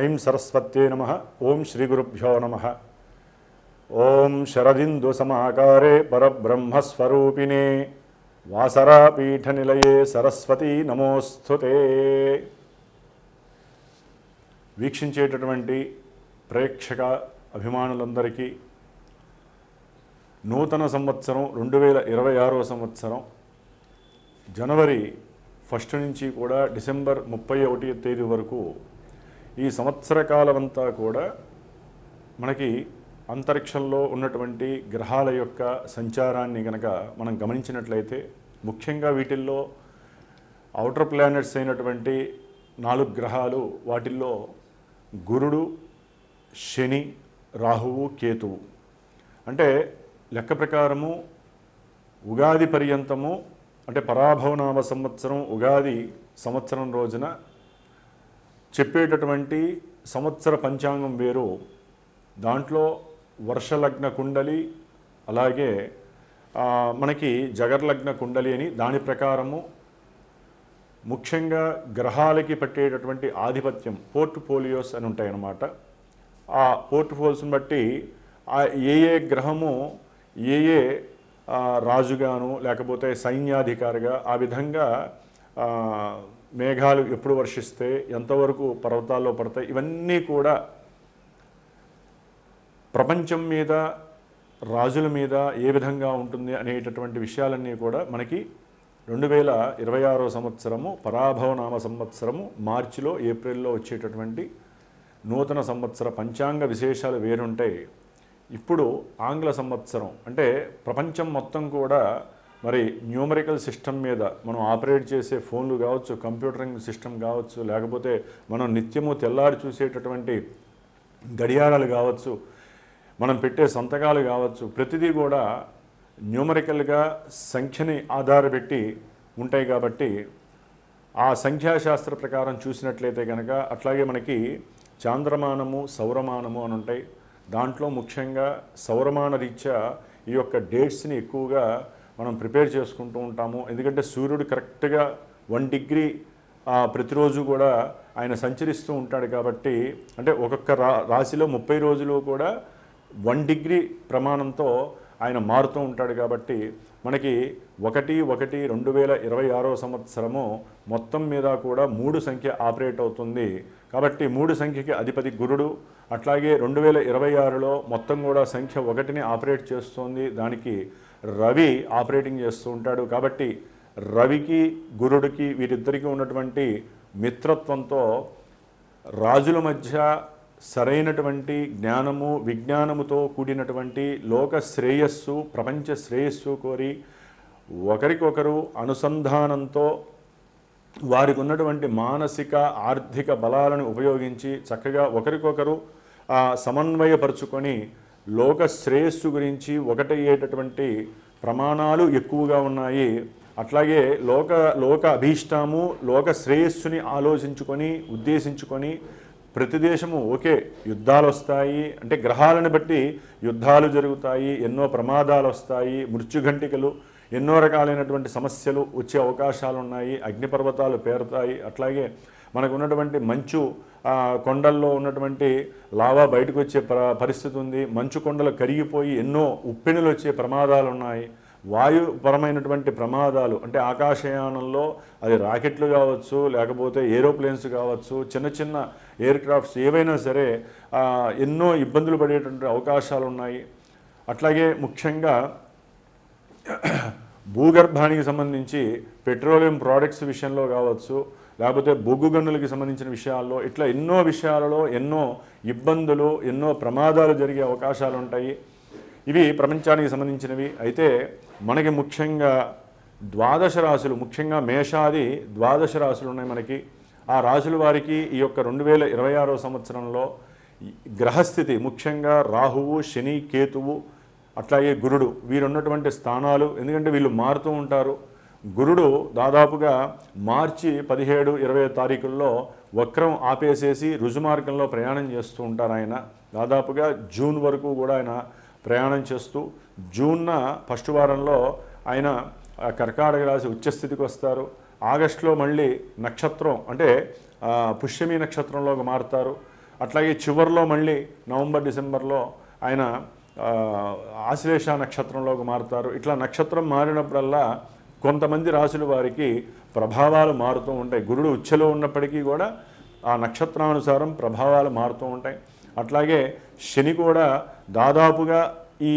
ఐం సరస్వత్యే నమ. ఓం శ్రీ గురుభ్యో నమ. ఓం శరదిందు సమాకారే పరబ్రహ్మస్వరూపిణే. వాసరాపీఠనిలయే సరస్వతీ నమోస్తుతే వీక్షించేటటువంటి ప్రేక్షక అభిమానులందరికీ నూతన సంవత్సరం రెండు వేల ఇరవై ఆరో సంవత్సరం జనవరి ఫస్ట్ నుంచి కూడా డిసెంబర్ ముప్పై ఒకటి తేదీ వరకు ఈ సంవత్సర కాలం అంతా కూడా మనకి అంతరిక్షంలో ఉన్నటువంటి గ్రహాల యొక్క సంచారాన్ని గనక మనం గమనించినట్లయితే ముఖ్యంగా వీటిల్లో అవుటర్ ప్లానెట్స్ అయినటువంటి నాలుగు గ్రహాలు వాటిల్లో గురుడు శని రాహువు కేతువు. అంటే లెక్క ప్రకారము ఉగాది పర్యంతము అంటే పరాభవనామ సంవత్సరం ఉగాది సంవత్సరం రోజున చెప్పేటటువంటి సంవత్సర పంచాంగం వేరు. దాంట్లో వర్షలగ్న కుండలి అలాగే మనకి జగర్లగ్న కుండలి అని దాని ప్రకారము ముఖ్యంగా గ్రహాలకి పట్టేటటువంటి ఆధిపత్యం పోర్ట్ఫోలియోస్ అని ఉంటాయన్నమాట. ఆ పోర్ట్ఫోలియోస్ని బట్టి ఆ ఏ ఏ గ్రహము ఏ ఏ రాజుగాను లేకపోతే సైన్యాధికారిగా ఆ విధంగా మేఘాలు ఎప్పుడు వర్షిస్తే ఎంతవరకు పర్వతాల్లో పడతాయి ఇవన్నీ కూడా ప్రపంచం మీద రాజుల మీద ఏ విధంగా ఉంటుంది అనేటటువంటి విషయాలన్నీ కూడా మనకి రెండు వేల ఇరవై ఆరో సంవత్సరము పరాభవనామ సంవత్సరము మార్చిలో ఏప్రిల్లో వచ్చేటటువంటి నూతన సంవత్సర పంచాంగ విశేషాలు వేరుంటాయి ఇప్పుడు ఆంగ్ల సంవత్సరం అంటే ప్రపంచం మొత్తం కూడా మరి న్యూమరికల్ సిస్టమ్ మీద మనం ఆపరేట్ చేసే ఫోన్లు కావచ్చు కంప్యూటరింగ్ సిస్టమ్ కావచ్చు లేకపోతే మనం నిత్యము తెల్లారి చూసేటటువంటి గడియారాలు కావచ్చు మనం పెట్టే సంతకాలు కావచ్చు ప్రతిదీ కూడా న్యూమరికల్గా సంఖ్యని ఆధారపెట్టి ఉంటాయి కాబట్టి ఆ సంఖ్యాశాస్త్ర ప్రకారం చూసినట్లయితే కనుక అట్లాగే మనకి చాంద్రమానము సౌరమానము అని ఉంటాయి. దాంట్లో ముఖ్యంగా సౌరమాన రీత్యా ఈ యొక్క డేట్స్ని ఎక్కువగా మనం ప్రిపేర్ చేసుకుంటూ ఉంటాము. ఎందుకంటే సూర్యుడు కరెక్ట్గా వన్ డిగ్రీ ప్రతిరోజు కూడా ఆయన సంచరిస్తూ ఉంటాడు కాబట్టి అంటే ఒక్కొక్క రా రాశిలో ముప్పై రోజులు కూడా వన్ డిగ్రీ ప్రమాణంతో ఆయన మారుతూ ఉంటాడు కాబట్టి మనకి ఒకటి ఒకటి రెండు వేల ఇరవై ఆరో సంవత్సరము మొత్తం మీద కూడా మూడు సంఖ్య ఆపరేట్ అవుతుంది. కాబట్టి మూడు సంఖ్యకి అధిపతి గురుడు అట్లాగే రెండు వేల ఇరవై ఆరులో మొత్తం కూడా సంఖ్య ఒకటిని ఆపరేట్ చేస్తుంది. దానికి రవి ఆపరేటింగ్ చేస్తూ ఉంటాడు. కాబట్టి రవికి గురుడికి వీరిద్దరికీ ఉన్నటువంటి మిత్రత్వంతో రాజుల మధ్య సరైనటువంటి జ్ఞానము విజ్ఞానముతో కూడినటువంటి లోక శ్రేయస్సు ప్రపంచ శ్రేయస్సు కోరి ఒకరికొకరు అనుసంధానంతో వారికి ఉన్నటువంటి మానసిక ఆర్థిక బలాలను ఉపయోగించి చక్కగా ఒకరికొకరు సమన్వయపరుచుకొని లోక శ్రేయస్సు గురించి ఒకటయ్యేటటువంటి ప్రమాణాలు ఎక్కువగా ఉన్నాయి. అట్లాగే లోక లోక అభీష్టము లోక శ్రేయస్సుని ఆలోచించుకొని ఉద్దేశించుకొని ప్రతి దేశము ఓకే యుద్ధాలు వస్తాయి అంటే గ్రహాలను బట్టి యుద్ధాలు జరుగుతాయి ఎన్నో ప్రమాదాలు వస్తాయి మృత్యుఘంటికలు ఎన్నో రకాలైనటువంటి సమస్యలు వచ్చే అవకాశాలు ఉన్నాయి అగ్నిపర్వతాలు పేరుతాయి. అట్లాగే మనకు ఉన్నటువంటి మంచు కొండల్లో ఉన్నటువంటి లావా బయటకు వచ్చే ప పరిస్థితి ఉంది మంచు కొండలు కరిగిపోయి ఎన్నో ఉప్పెనులు వచ్చే ప్రమాదాలు ఉన్నాయి వాయుపరమైనటువంటి ప్రమాదాలు అంటే ఆకాశయానంలో అది రాకెట్లు కావచ్చు లేకపోతే ఏరోప్లేన్స్ కావచ్చు చిన్న చిన్న ఎయిర్ క్రాఫ్ట్స్ ఏవైనా సరే ఎన్నో ఇబ్బందులు పడేటువంటి అవకాశాలు ఉన్నాయి అట్లాగే ముఖ్యంగా భూగర్భానికి సంబంధించి పెట్రోలియం ప్రోడక్ట్స్ విషయంలో కావచ్చు లేకపోతే బొగ్గు గనులకి సంబంధించిన విషయాల్లో ఇట్లా ఎన్నో విషయాలలో ఎన్నో ఇబ్బందులు ఎన్నో ప్రమాదాలు జరిగే అవకాశాలు ఉంటాయి. ఇవి ప్రపంచానికి సంబంధించినవి. అయితే మనకి ముఖ్యంగా ద్వాదశ రాశులు ముఖ్యంగా మేషాది ద్వాదశ రాశులు ఉన్నాయి మనకి. ఆ రాశుల వారికి ఈ యొక్క రెండు వేల ఇరవై ఆరో సంవత్సరంలో గ్రహస్థితి ముఖ్యంగా రాహువు శని కేతువు అట్లాగే గురుడు వీరున్నటువంటి స్థానాలు. ఎందుకంటే వీళ్ళు మారుతూ ఉంటారు. గురుడు దాదాపుగా మార్చి పదిహేడు ఇరవై తారీఖుల్లో వక్రం ఆపేసేసి రుజుమార్గంలో ప్రయాణం చేస్తూ ఉంటారు ఆయన. దాదాపుగా జూన్ వరకు కూడా ఆయన ప్రయాణం చేస్తూ జూన్న ఫస్ట్ వారంలో ఆయన కర్కాటక రాశి ఉచ్చస్థితికి వస్తారు. ఆగస్టులో మళ్ళీ నక్షత్రం అంటే పుష్యమి నక్షత్రంలోకి మారుతారు. అట్లాగే చివరిలో మళ్ళీ నవంబర్ డిసెంబర్లో ఆయన ఆశ్లేష నక్షత్రంలోకి మారుతారు. ఇట్లా నక్షత్రం మారినప్పుడల్లా కొంతమంది రాసుల వారికి ప్రభావాలు మారుతూ ఉంటాయి. గురుడు ఉచ్చలో ఉన్నప్పటికీ కూడా ఆ నక్షత్రానుసారం ప్రభావాలు మారుతూ ఉంటాయి. అట్లాగే శని కూడా దాదాపుగా ఈ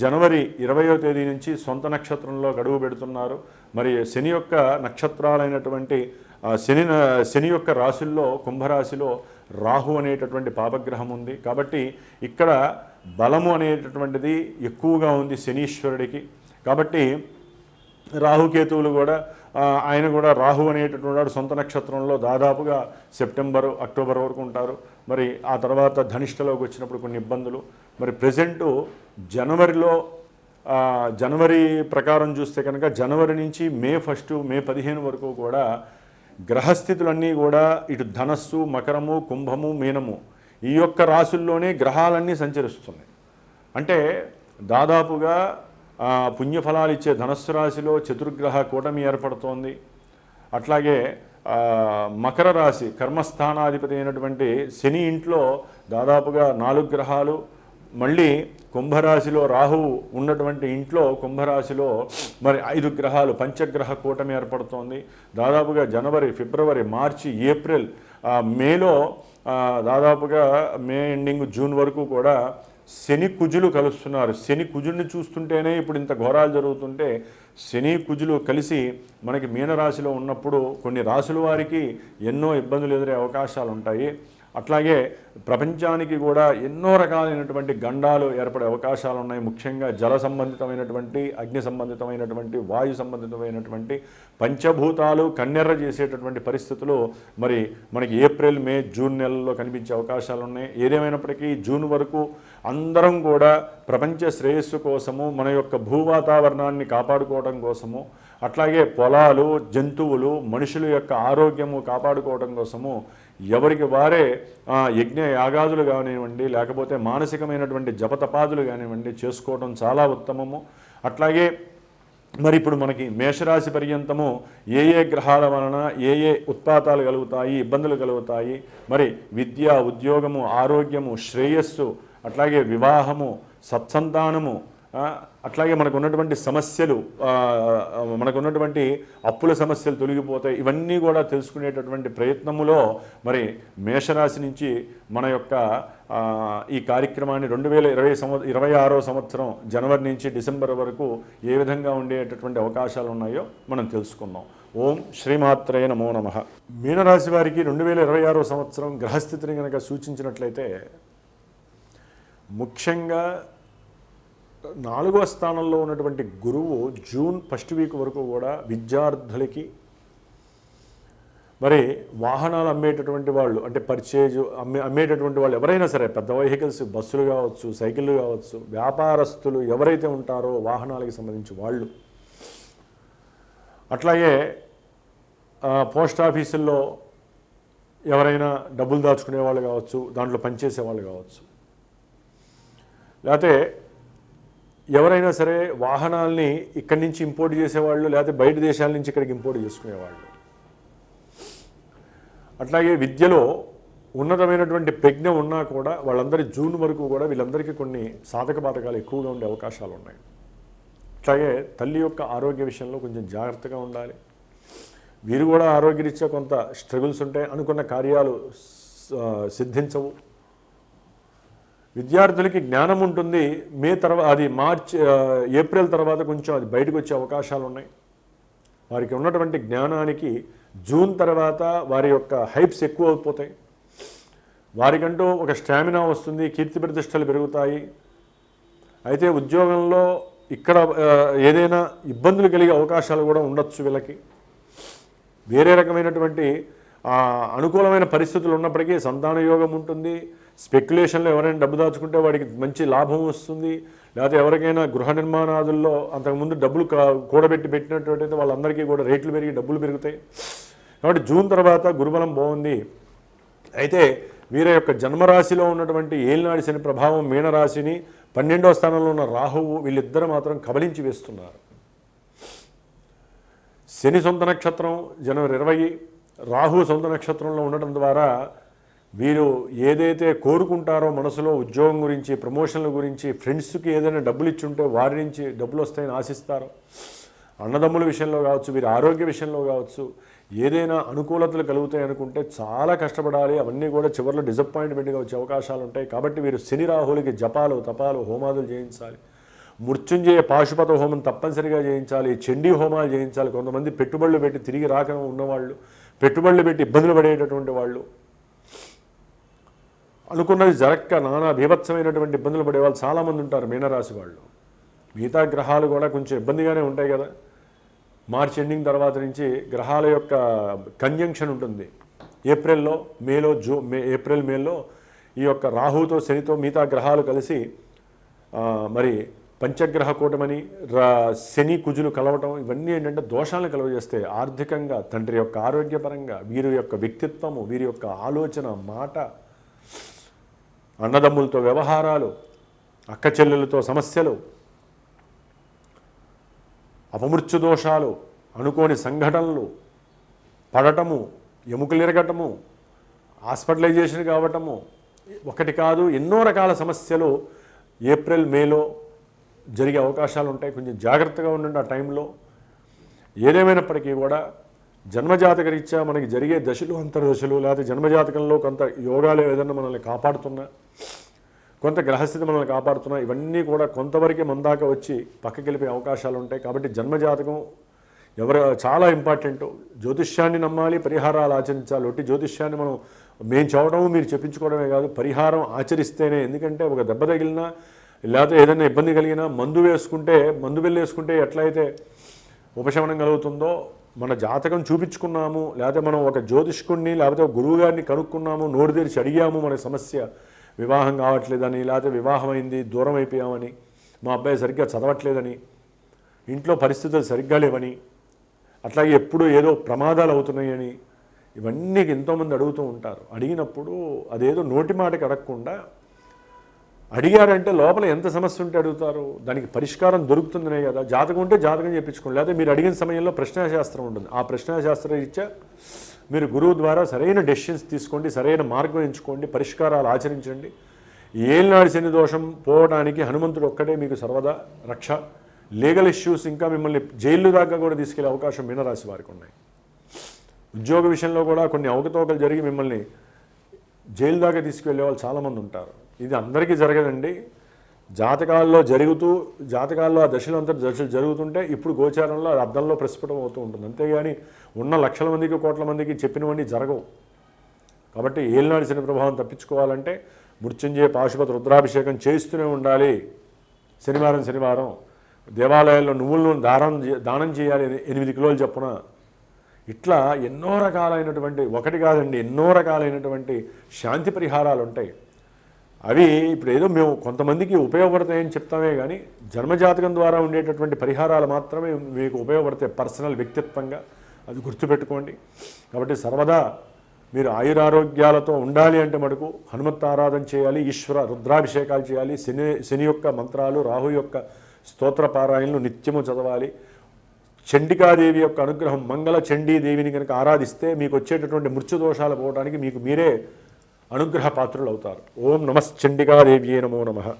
జనవరి ఇరవయో తేదీ నుంచి సొంత నక్షత్రంలో గడువు పెడుతున్నారు. మరి శని యొక్క నక్షత్రాలైనటువంటి శని శని యొక్క రాశుల్లో కుంభరాశిలో రాహు అనేటటువంటి పాపగ్రహం ఉంది. కాబట్టి ఇక్కడ బలము అనేటటువంటిది ఎక్కువగా ఉంది శనీశ్వరుడికి. కాబట్టి రాహుకేతువులు కూడా ఆయన కూడా రాహు అనేటటువంటి వాడు సొంత నక్షత్రంలో దాదాపుగా సెప్టెంబరు అక్టోబర్ వరకు ఉంటారు. మరి ఆ తర్వాత ధనిష్టలోకి వచ్చినప్పుడు కొన్ని ఇబ్బందులు. మరి ప్రజెంటు జనవరిలో జనవరి ప్రకారం చూస్తే కనుక జనవరి నుంచి మే ఫస్ట్ మే పదిహేను వరకు కూడా గ్రహస్థితులన్నీ కూడా ఇటు ధనస్సు మకరము కుంభము మీనము ఈ యొక్క రాశుల్లోనే గ్రహాలన్నీ సంచరిస్తున్నాయి. అంటే దాదాపుగా పుణ్యఫలాలు ఇచ్చే ధనస్సు రాశిలో చతుర్గ్రహ కూటమి ఏర్పడుతోంది. అట్లాగే మకర రాశి కర్మస్థానాధిపతి అయినటువంటి శని ఇంట్లో దాదాపుగా నాలుగు గ్రహాలు. మళ్ళీ కుంభరాశిలో రాహువు ఉన్నటువంటి ఇంట్లో కుంభరాశిలో మరి ఐదు గ్రహాలు పంచగ్రహ కూటమి ఏర్పడుతోంది. దాదాపుగా జనవరి ఫిబ్రవరి మార్చి ఏప్రిల్ మేలో దాదాపుగా మే ఎండింగ్ జూన్ వరకు కూడా శని కుజులు కలుస్తున్నారు. శని కుజుడిని చూస్తుంటేనే ఇప్పుడు ఇంత ఘోరాలు జరుగుతుంటే శని కుజులు కలిసి మనకి మీనరాశిలో ఉన్నప్పుడు కొన్ని రాశుల వారికి ఎన్నో ఇబ్బందులు ఎదురే అవకాశాలు ఉంటాయి అట్లాగే ప్రపంచానికి కూడా ఎన్నో రకాలైనటువంటి గండాలు ఏర్పడే అవకాశాలు ఉన్నాయి ముఖ్యంగా జల సంబంధితమైనటువంటి అగ్ని సంబంధితమైనటువంటి వాయు సంబంధితమైనటువంటి పంచభూతాలు కన్నెర్ర చేసేటటువంటి పరిస్థితులు మరి మనకి ఏప్రిల్ మే జూన్ నెలల్లో కనిపించే అవకాశాలు ఉన్నాయి ఏదేమైనప్పటికీ జూన్ వరకు అందరం కూడా ప్రపంచ శ్రేయస్సు కోసము మన యొక్క భూ వాతావరణాన్ని కాపాడుకోవడం కోసము అట్లాగే పొలాలు జంతువులు మనుషుల యొక్క ఆరోగ్యము కాపాడుకోవడం కోసము ఎవరికి వారే ఆ, యజ్ఞ యాగాదులు కానివ్వండి లేకపోతే మానసికమైనటువంటి జపతపాదులు కానివ్వండి చేసుకోవడం చాలా ఉత్తమము. అట్లాగే మరి ఇప్పుడు మనకి మేషరాశి పర్యంతము ఏ ఏ గ్రహాల వలన ఏ ఏ ఉత్పాతాలు కలుగుతాయి ఇబ్బందులు కలుగుతాయి మరి విద్య ఉద్యోగము ఆరోగ్యము శ్రేయస్సు అట్లాగే వివాహము సత్సంతానము అట్లాగే మనకు ఉన్నటువంటి సమస్యలు మనకు ఉన్నటువంటి అప్పుల సమస్యలు తొలగిపోతాయి. ఇవన్నీ కూడా తెలుసుకునేటటువంటి ప్రయత్నములో మరి మేషరాశి నుంచి మన యొక్క ఈ కార్యక్రమాన్ని రెండు వేల ఇరవై సంవ ఇరవై ఆరో సంవత్సరం జనవరి నుంచి డిసెంబర్ వరకు ఏ విధంగా ఉండేటటువంటి అవకాశాలు ఉన్నాయో మనం తెలుసుకుందాం. ఓం శ్రీమాత్రే నమో నమ. మీనరాశి వారికి రెండు వేల ఇరవై ఆరో సంవత్సరం గ్రహస్థితిని కనుక సూచించినట్లయితే ముఖ్యంగా నాలుగో స్థానంలో ఉన్నటువంటి గురువు జూన్ ఫస్ట్ వీక్ వరకు కూడా విద్యార్థులకి మరి వాహనాలు అమ్మేటటువంటి వాళ్ళు అంటే పర్చేజ్ అమ్మే అమ్మేటటువంటి వాళ్ళు ఎవరైనా సరే పెద్ద వెహికల్స్ బస్సులు కావచ్చు సైకిళ్ళు కావచ్చు వ్యాపారస్తులు ఎవరైతే ఉంటారో వాహనాలకి సంబంధించి వాళ్ళు. అట్లాగే పోస్ట్ ఆఫీసుల్లో ఎవరైనా డబ్బులు దాచుకునే వాళ్ళు కావచ్చు దాంట్లో పనిచేసే వాళ్ళు కావచ్చు. లేకపోతే ఎవరైనా సరే వాహనాల్ని ఇక్కడి నుంచి ఇంపోర్ట్ చేసేవాళ్ళు లేకపోతే బయట దేశాల నుంచి ఇక్కడికి ఇంపోర్ట్ చేసుకునేవాళ్ళు. అట్లాగే విద్యలో ఉన్నతమైనటువంటి ప్రజ్ఞ ఉన్నా కూడా వాళ్ళందరి జూన్ వరకు కూడా వీళ్ళందరికీ కొన్ని సాధక బాధకాలు ఎక్కువగా ఉండే అవకాశాలు ఉన్నాయి. అట్లాగే తల్లి యొక్క ఆరోగ్య విషయంలో కొంచెం జాగ్రత్తగా ఉండాలి. వీరు కూడా ఆరోగ్యరీత్యా కొంత స్ట్రగుల్స్ ఉంటాయి అనుకున్న కార్యాలు సిద్ధించవు. విద్యార్థులకి జ్ఞానం ఉంటుంది. మే తర్వాత అది మార్చ్ ఏప్రిల్ తర్వాత కొంచెం అది బయటకు వచ్చే అవకాశాలు ఉన్నాయి. వారికి ఉన్నటువంటి జ్ఞానానికి జూన్ తర్వాత వారి యొక్క హైప్స్ ఎక్కువ అయిపోతాయి. వారికంటూ ఒక స్టామినా వస్తుంది. కీర్తి ప్రతిష్టలు పెరుగుతాయి. అయితే ఉద్యోగంలో ఇక్కడ ఏదైనా ఇబ్బందులు కలిగే అవకాశాలు కూడా ఉండొచ్చు వీళ్ళకి. వేరే రకమైనటువంటి అనుకూలమైన పరిస్థితులు ఉన్నప్పటికీ సంతాన యోగం ఉంటుంది. స్పెక్యులేషన్లో ఎవరైనా డబ్బు దాచుకుంటే వాడికి మంచి లాభం వస్తుంది. లేకపోతే ఎవరికైనా గృహ నిర్మాణాదుల్లో అంతకుముందు డబ్బులు కూడబెట్టి కూడబెట్టి పెట్టినట్టయితే వాళ్ళందరికీ కూడా రేట్లు పెరిగి డబ్బులు పెరుగుతాయి. కాబట్టి జూన్ తర్వాత గురుబలం బాగుంది. అయితే వీరి యొక్క జన్మరాశిలో ఉన్నటువంటి ఏలినాడి శని ప్రభావం మీనరాశిని పన్నెండవ స్థానంలో ఉన్న రాహువు వీళ్ళిద్దరు మాత్రం కబలించి వేస్తున్నారు. శని సొంత నక్షత్రం జనవరి ఇరవై రాహు సొంత నక్షత్రంలో ఉండటం ద్వారా వీరు ఏదైతే కోరుకుంటారో మనసులో ఉద్యోగం గురించి ప్రమోషన్ల గురించి ఫ్రెండ్స్కి ఏదైనా డబ్బులు ఇచ్చుంటే వారి నుంచి డబ్బులు వస్తాయని ఆశిస్తారు అన్నదమ్ముల విషయంలో కావచ్చు వీరి ఆరోగ్య విషయంలో కావచ్చు ఏదైనా అనుకూలతలు కలుగుతాయి అనుకుంటే చాలా కష్టపడాలి. అవన్నీ కూడా చివరిలో డిసప్పాయింట్మెంట్గా వచ్చే అవకాశాలు ఉంటాయి కాబట్టి వీరు శని రాహులకి జపాలు తపాలు హోమాదులు చేయించాలి మృత్యుంజయ పాశుపత హోమం తప్పనిసరిగా చేయించాలి చండీ హోమాలు చేయించాలి కొంతమంది పెట్టుబడులు పెట్టి తిరిగి రాక ఉన్నవాళ్ళు పెట్టుబడులు పెట్టి ఇబ్బందులు పడేటటువంటి వాళ్ళు అనుకున్నది జరక్క నానా భీభత్సమైనటువంటి ఇబ్బందులు పడే వాళ్ళు చాలామంది ఉంటారు మీనరాశి వాళ్ళు. మిగతా గ్రహాలు కూడా కొంచెం ఇబ్బందిగానే ఉంటాయి కదా. మార్చ్ ఎండింగ్ తర్వాత నుంచి గ్రహాల యొక్క కంజంక్షన్ ఉంటుంది. ఏప్రిల్లో మేలో జూ మే ఏప్రిల్ మేలో ఈ యొక్క రాహుతో శనితో మిగతా గ్రహాలు కలిసి మరి పంచగ్రహ కూటమని రా శని కుజులు కలవటం ఇవన్నీ ఏంటంటే దోషాలను కలుగజేస్తాయి ఆర్థికంగా తండ్రి యొక్క ఆరోగ్యపరంగా వీరి యొక్క వ్యక్తిత్వము వీరి యొక్క ఆలోచన మాట అన్నదమ్ములతో వ్యవహారాలు అక్క చెల్లెలతో సమస్యలు అపమృత్యు దోషాలు అనుకోని సంఘటనలు పడటము ఎముకలు ఇరగటము హాస్పిటలైజేషన్ కావటము ఒకటి కాదు ఎన్నో రకాల సమస్యలు ఏప్రిల్ మేలో జరిగే అవకాశాలు ఉంటాయి. కొంచెం జాగ్రత్తగా ఉండండి ఆ టైంలో. ఏదేమైనప్పటికీ కూడా జన్మజాతక రీత్యా మనకి జరిగే దశలు అంతర్దశలు లేకపోతే జన్మజాతకంలో కొంత యోగాలు ఏదైనా మనల్ని కాపాడుతున్నా కొంత గ్రహస్థితి మనల్ని కాపాడుతున్నా ఇవన్నీ కూడా కొంతవరకు మన దాకా వచ్చి పక్కకి వెళ్ళిపోయే అవకాశాలు ఉంటాయి. కాబట్టి జన్మజాతకం ఎవరు చాలా ఇంపార్టెంట్. జ్యోతిష్యాన్ని నమ్మాలి పరిహారాలు ఆచరించాలి. ఒట్టి జ్యోతిష్యాన్ని మనం మేము చదవడము మీరు చెప్పించుకోవడమే కాదు పరిహారం ఆచరిస్తేనే. ఎందుకంటే ఒక దెబ్బ తగిలినా లేకపోతే ఏదైనా ఇబ్బంది కలిగినా మందు వేసుకుంటే మందు వెళ్ళేసుకుంటే ఎట్లయితే ఉపశమనం కలుగుతుందో మన జాతకం చూపించుకున్నాము లేకపోతే మనం ఒక జ్యోతిష్కుడిని లేకపోతే ఒక గురువు గారిని కనుక్కున్నాము నోరు తెరిచి అడిగాము మన సమస్య వివాహం కావట్లేదని లేకపోతే వివాహం అయింది దూరం అయిపోయామని మా అబ్బాయి సరిగ్గా చదవట్లేదని ఇంట్లో పరిస్థితులు సరిగ్గా లేవని అట్లాగే ఎప్పుడూ ఏదో ప్రమాదాలు అవుతున్నాయని ఇవన్నీ ఎంతోమంది అడుగుతూ ఉంటారు. అడిగినప్పుడు అదేదో నోటి మాటకి అడగకుండా అడిగారంటే లోపల ఎంత సమస్య ఉంటే అడుగుతారు. దానికి పరిష్కారం దొరుకుతుందనే కదా. జాతకం ఉంటే జాతకం చెప్పించుకోండి లేదా మీరు అడిగిన సమయంలో ప్రశ్నాశాస్త్రం ఉంటుంది. ఆ ప్రశ్నాశాస్త్రం ఇచ్చా మీరు గురువు ద్వారా సరైన డెసిషన్స్ తీసుకోండి సరైన మార్గం ఎంచుకోండి పరిష్కారాలు ఆచరించండి. ఏలినాడు శని దోషం పోవడానికి హనుమంతుడు ఒక్కడే మీకు సర్వదా రక్ష. లీగల్ ఇష్యూస్ ఇంకా మిమ్మల్ని జైలు దాకా కూడా తీసుకెళ్ళే అవకాశం మీనరాశి వారికి ఉన్నాయి. ఉద్యోగ విషయంలో కూడా కొన్ని అవకతవకలు జరిగి మిమ్మల్ని జైలు దాకా తీసుకువెళ్ళే వాళ్ళు చాలామంది ఉంటారు. ఇది అందరికీ జరగదండి. జాతకాల్లో జరుగుతూ జాతకాల్లో ఆ దశలు అంతా దశలు జరుగుతుంటే ఇప్పుడు గోచారంలో అది అర్థంలో ప్రస్ఫుటం అవుతూ ఉంటుంది. అంతేగాని ఉన్న లక్షల మందికి కోట్ల మందికి చెప్పినవన్నీ జరగవు. కాబట్టి ఏలినాడు శని ప్రభావం తప్పించుకోవాలంటే మృత్యుంజయ పాశుపతి రుద్రాభిషేకం చేస్తూనే ఉండాలి. శనివారం శనివారం దేవాలయాల్లో నువ్వుల నూనె దానం దానం చేయాలి ఎనిమిది కిలోలు చెప్పున. ఇట్లా ఎన్నో రకాలైనటువంటి ఒకటి కాదండి ఎన్నో రకాలైనటువంటి శాంతి పరిహారాలు ఉంటాయి అవి ఇప్పుడు ఏదో మేము కొంతమందికి ఉపయోగపడతాయని చెప్తామే కానీ జన్మజాతకం ద్వారా ఉండేటటువంటి పరిహారాలు మాత్రమే మీకు ఉపయోగపడతాయి పర్సనల్ వ్యక్తిత్వంగా. అది గుర్తుపెట్టుకోండి. కాబట్టి సర్వదా మీరు ఆయురారోగ్యాలతో ఉండాలి అంటే మటుకు హనుమత్ ఆరాధన చేయాలి ఈశ్వర రుద్రాభిషేకాలు చేయాలి శని శని యొక్క మంత్రాలు రాహు యొక్క స్తోత్ర పారాయణలు నిత్యము చదవాలి. చండికాదేవి యొక్క అనుగ్రహం మంగళ చండీదేవిని కనుక ఆరాధిస్తే మీకు వచ్చేటటువంటి మృత్యుదోషాలు పోవడానికి మీకు మీరే అనుగ్రహ పాత్రులు అవుతారు ఓం నమశ్చండికాదేవి నమో నమ.